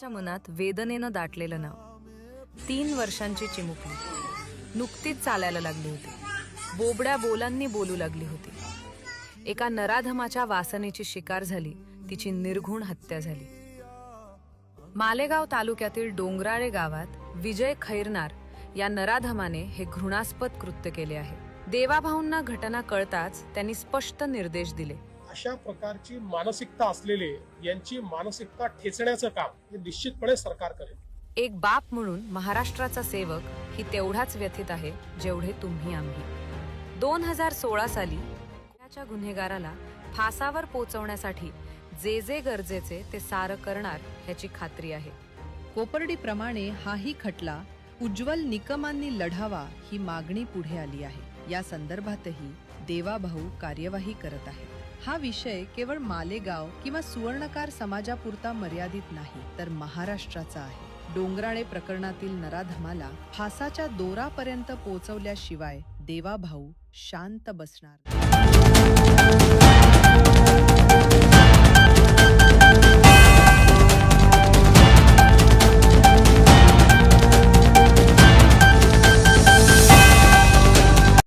त्याच्या मनात वेदनेनं दाटलेलं नाव. तीन वर्षांची चिमुकली. नुकतीच चालायला लागली होती. बोबड्या बोलांनी बोलू लागली होती. एका नराधमाच्या वासनेची शिकार झाली तिची निर्घुण हत्या झाली. मालेगाव तालुक्यातील डोंगराळे गावात विजय खैरनार या नराधमाने हे घृणास्पद कृत्य केले आहे. देवाभाऊंना घटना कळताच त्यांनी स्पष्ट निर्देश दिले. अशा प्रकारची मानसिकता असलेले यांची मानसिकता ठेचण्याचं काम हे निश्चितपणे सरकार करेल. एक बाप म्हणून महाराष्ट्राचा सेवक ही तेवढाच व्यथित आहे जेवढे तुम्ही आम्ही. दोन हजार सोळा साली गुन्हेगाराला फासावर पोचवण्यासाठी जे जे गरजेचे ते सारं करणार ह्याची खात्री आहे. कोपर्डीप्रमाणे हाही खटला उज्ज्वल निकमांनी लढावा ही मागणी पुढे आली आहे. या संदर्भातही देवाभाऊ कार्यवाही करत आहे हा विषय केवळ मालेगाव किंवा सुवर्णकार समाजापुरता मर्यादित नाही तर महाराष्ट्राचा आहे. डोंगराळे प्रकरणातील नराधमाला फासाच्या दोरापर्यंत पोहोचवल्याशिवाय देवाभाऊ शांत बसणार नाही.